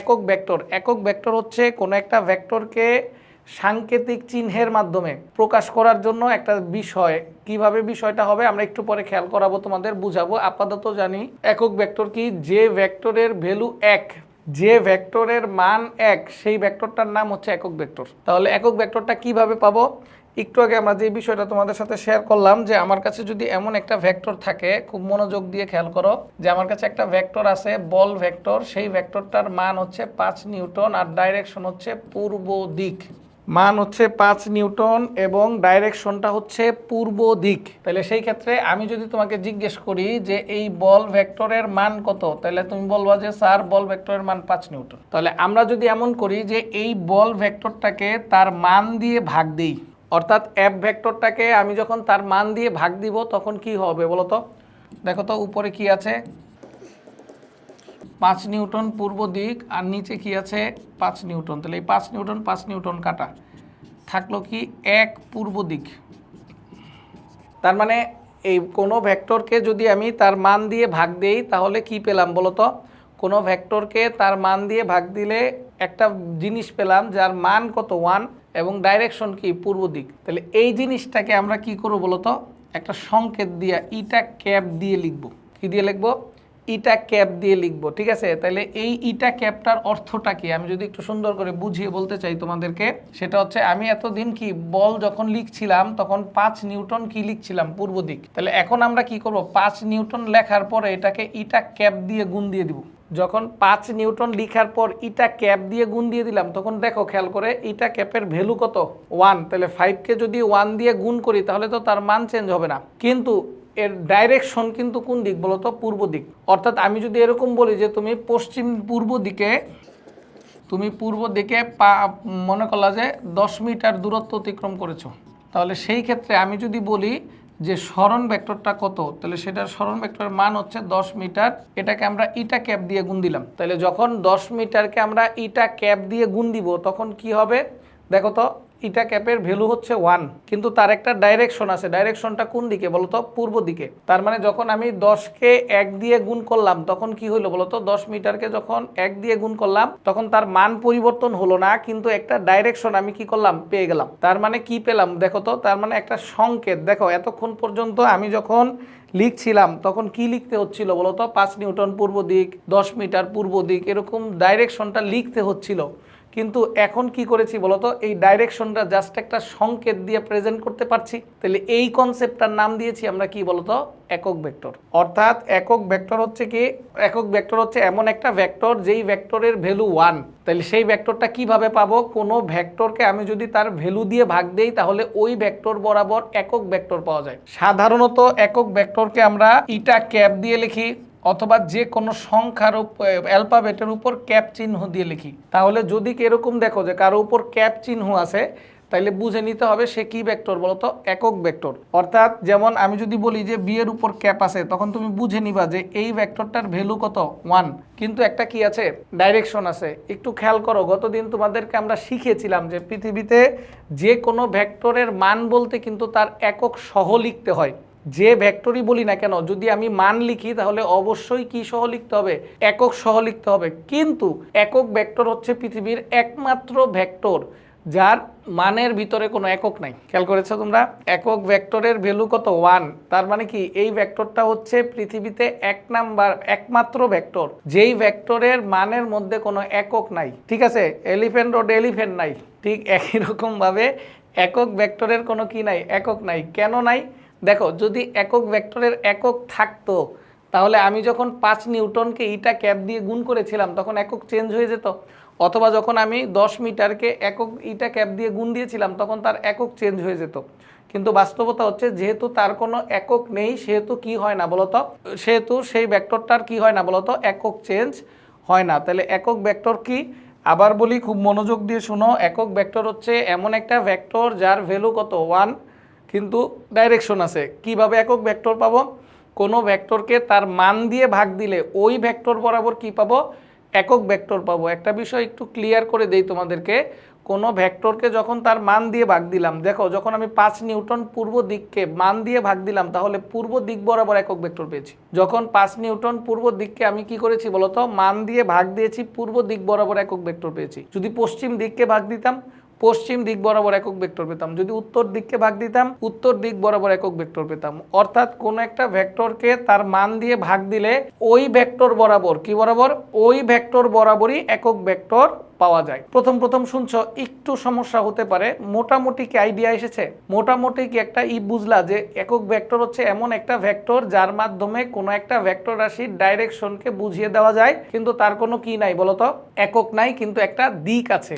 একক ভেক্টর। একক ভেক্টর হচ্ছে কোনো একটা ভেক্টরকে সাংকেতিক চিহ্নের মাধ্যমে প্রকাশ করার জন্য একটা বিষয়। কীভাবে বিষয়টা হবে আমরা একটু পরে খেয়াল করাবো, তোমাদের বুঝাবো। আপাতত জানি একক ভেক্টর কি? যে ভেক্টরের ভ্যালু এক। যে ভেক্টরের মান এক, সেই ভেক্টরটার নাম হচ্ছে একক ভেক্টর। তাহলে একক ভেক্টরটা কীভাবে পাবো? একটু আগে আমরা যে বিষয়টা তোমাদের সাথে শেয়ার করলাম যে আমার কাছে যদি এমন একটা ভেক্টর থাকে, খুব মনোযোগ দিয়ে খেয়াল করো, যে আমার কাছে একটা ভেক্টর আছে, বল ভেক্টর, সেই ভেক্টরটার মান হচ্ছে পাঁচ নিউটন আর ডাইরেকশন হচ্ছে পূর্ব দিক। মান হচ্ছে পাঁচ নিউটন এবং ডাইরেকশনটা হচ্ছে পূর্ব দিক। তাহলে সেই ক্ষেত্রে আমি যদি তোমাকে জিজ্ঞেস করি যে এই বল ভেক্টরের মান কত তাহলে তুমি বলবা যে, স্যার, বল ভেক্টরের মান পাঁচ নিউটন। তাহলে আমরা যদি এমন করি যে এই বল ভেক্টরটাকে তার মান দিয়ে ভাগ দিই, অর্থাৎ অ্যাপ ভেক্টরটাকে আমি যখন তার মান দিয়ে ভাগ দিব, তখন কি হবে বলো তো? দেখো তো উপরে কি আছে? পাঁচ নিউটন পূর্ব দিক আর নিচে কি আছে? পাঁচ নিউটন। তাহলে এই পাঁচ নিউটন পাঁচ নিউটন কাটা। থাকল কি এক পূর্ব দিক। তার মানে এই কোনো ভেক্টরকে যদি আমি তার মান দিয়ে ভাগ দেই, তাহলে কি পেলাম বলো তো কোনো ভেক্টরকে তার মান দিয়ে ভাগ দিলে একটা জিনিস পেলাম যার মান কত? ওয়ান। এবং ডাইরেকশন কি? পূর্ব দিক। তাহলে এই জিনিসটাকে আমরা কি করব বলতো? একটা সংকেত দিয়া, ইটা ক্যাপ দিয়ে লিখব। কি দিয়ে লিখব? ইটা ক্যাপ দিয়ে লিখব, ঠিক আছে? তাহলে এই ইটা ক্যাপটার অর্থটা কি? আমি যদি একটু সুন্দর করে বুঝিয়ে বলতে চাই তোমাদেরকে, সেটা হচ্ছে আমি এতদিন কি বল যখন লিখছিলাম, তখন পাঁচ নিউটন কি লিখছিলাম পূর্ব দিক? তাহলে এখন আমরা কি করব? পাঁচ নিউটন লেখার পরে এটাকে ইটা ক্যাপ দিয়ে গুণ দিয়ে দিব। যখন পাঁচ নিউটন লিখার পর ইটা ক্যাপ দিয়ে গুণ দিয়ে দিলাম, তখন দেখো, খেয়াল করে ইটা ক্যাপের ভ্যালু কত? ওয়ান। তাহলে ফাইভকে যদি ওয়ান দিয়ে গুণ করি, তাহলে তো তার মান চেঞ্জ হবে না। কিন্তু এর ডাইরেকশন কিন্তু কোন দিক বলতো? পূর্ব দিক। অর্থাৎ আমি যদি এরকম বলি যে তুমি পশ্চিম পূর্ব দিকে, তুমি পূর্ব দিকে পা, মনে করলা যে দশ মিটার দূরত্ব অতিক্রম করেছ। তাহলে সেই ক্ষেত্রে আমি যদি বলি যে স্মরণ ভেক্টরটা কত, তাহলে সেটার স্মরণ ভেক্টরের মান হচ্ছে দশ মিটার। এটাকে আমরা ইটা ক্যাপ দিয়ে গুণ দিলাম। তাহলে যখন দশ মিটারকে আমরা ইটা ক্যাপ দিয়ে গুণ দিব, তখন কি হবে? দেখো তো ইটা ক্যাপের ভ্যালু হচ্ছে ওয়ান কিন্তু তার একটা ডাইরেকশন আছে। ডাইরেকশনটা কোন দিকে বলতো? পূর্ব দিকে। তার মানে যখন আমি দশকে এক দিয়ে গুণ করলাম, তখন কি হইল বলতো? দশ মিটারকে যখন এক দিয়ে গুণ করলাম, তখন তার মান পরিবর্তন হলো না, কিন্তু একটা ডাইরেকশন আমি কি করলাম? পেয়ে গেলাম। তার মানে কি পেলাম? দেখো তো, তার মানে একটা সংকেত। দেখো, এতক্ষণ পর্যন্ত আমি যখন লিখছিলাম, তখন কি লিখতে হচ্ছিল বলতো? পাঁচ নিউটন পূর্ব দিক, দশ মিটার পূর্ব দিক, এরকম ডাইরেকশনটা লিখতে হচ্ছিল। কিন্তু এখন কি করেছি বলতো? এই ডাইরেকশনটা জাস্ট একটা সংকেত দিয়ে প্রেজেন্ট করতে পারছি। তাহলে এই কনসেপ্টটার নাম দিয়েছি আমরা কি বলতো? একক ভেক্টর অর্থাৎ একক ভেক্টর হচ্ছে কি? একক ভেক্টর হচ্ছে এমন একটা ভেক্টর যেই ভেক্টরের ভ্যালু ওয়ান তাহলে সেই ভেক্টরটা কীভাবে পাবো? কোনো ভেক্টরকে আমি যদি তার ভ্যালু দিয়ে ভাগ দেই, তাহলে ওই ভেক্টর বরাবর একক ভেক্টর পাওয়া যায়। সাধারণত একক ভেক্টরকে আমরা ইটা ক্যাপ দিয়ে লিখি। অথবা যে কোনো সংখ্যার অ্যালফাবেটের উপর ক্যাপ চিহ্ন দিয়ে লিখি। তাহলে যদি এরকম দেখো যে কারও উপর ক্যাপ চিহ্ন আছে, তাইলে বুঝে নিতে হবে সে কি ভেক্টর বলতো? একক ভেক্টর। অর্থাৎ যেমন আমি যদি বলি যে বিয়ের উপর ক্যাপ আছে, তখন তুমি বুঝে নিবা যে এই ভেক্টরটার ভ্যালু কত? ওয়ান। কিন্তু একটা কি আছে? ডাইরেকশন আছে। একটু খেয়াল করো, গতদিন তোমাদেরকে আমরা শিখিয়েছিলাম যে পৃথিবীতে যে কোনো ভেক্টরের মান বলতে কিন্তু তার একক সহ লিখতে হয়। যে ভেক্টরই বলি না কেন, যদি আমি মান লিখি তাহলে অবশ্যই কি সহ লিখতে হবে? একক সহ লিখতে হবে। কিন্তু একক ভেক্টর হচ্ছে পৃথিবীর একমাত্র ভেক্টর যার মানের ভিতরে কোনো একক নাই। খেয়াল করেছ তোমরা? একক ভেক্টরের ভ্যালু কত? ওয়ান তার মানে কি? এই ভেক্টরটা হচ্ছে পৃথিবীতে এক নাম্বার, একমাত্র ভেক্টর যেই ভেক্টরের মানের মধ্যে কোনো একক নাই। ঠিক আছে? এলিফেন্ট রোড এলিফেন্ট নাই। ঠিক একই রকমভাবে একক ভেক্টরের কোনো কি নাই? একক নাই। কেন নাই? দেখো, যদি একক ভেক্টরের একক থাকতো, তাহলে আমি যখন পাঁচ নিউটনকে ইটা ক্যাপ দিয়ে গুণ করেছিলাম, তখন একক চেঞ্জ হয়ে যেত। অথবা যখন আমি দশ মিটারকে একক ইটা ক্যাপ দিয়ে গুণ দিয়েছিলাম, তখন তার একক চেঞ্জ হয়ে যেত। কিন্তু বাস্তবতা হচ্ছে, যেহেতু তার কোনো একক নেই, সেহেতু কি হয় না বলতো? সেহেতু সেই ভেক্টরটার কি হয় না বলতো? একক চেঞ্জ হয় না। তাহলে একক ভেক্টর কি? আবার বলি, খুব মনোযোগ দিয়ে শুনো, একক ভেক্টর হচ্ছে এমন একটা ভেক্টর যার ভ্যালু কত? ওয়ান কিন্তু ডাইরেকশন আছে। কীভাবে একক ভেক্টর পাবো? কোনো ভেক্টরকে তার মান দিয়ে ভাগ দিলে ওই ভেক্টর বরাবর কি পাবো? একক ভেক্টর পাবো। একটা বিষয় একটু ক্লিয়ার করে দেই তোমাদেরকে। কোনো ভেক্টরকে যখন তার মান দিয়ে ভাগ দিলাম, দেখো, যখন আমি পাঁচ নিউটন পূর্ব দিককে মান দিয়ে ভাগ দিলাম, তাহলে পূর্ব দিক বরাবর একক ভেক্টর পেয়েছি। যখন পাঁচ নিউটন পূর্ব দিককে আমি কি করেছি বলতো? মান দিয়ে ভাগ দিয়েছি, পূর্ব দিক বরাবর একক ভেক্টর পেয়েছি। যদি পশ্চিম দিককে ভাগ দিতাম পশ্চিম দিক বরাবর একক ভেক্টর পেতাম। যদি উত্তর দিককে ভাগ দিতাম, উত্তর দিক বরাবর একক ভেক্টর পেতাম। অর্থাৎ কোন একটা ভেক্টরকে তার মান দিয়ে ভাগ দিলে ওই ভেক্টর বরাবর কি বরাবর? ওই ভেক্টর বরাবরই একক ভেক্টর পাওয়া যায়। প্রথম প্রথম শুনছো, একটু সমস্যা হতে পারে। মোটামুটি কি আইডিয়া এসেছে? মোটামুটি কি একটা ই বুঝলা যে একক ভেক্টর হচ্ছে এমন একটা ভেক্টর যার মাধ্যমে কোনো একটা ভেক্টর রাশির ডাইরেকশনকে বুঝিয়ে দেওয়া যায়, কিন্তু তার কোনো কি নাই বলতো? একক নাই, কিন্তু একটা দিক আছে।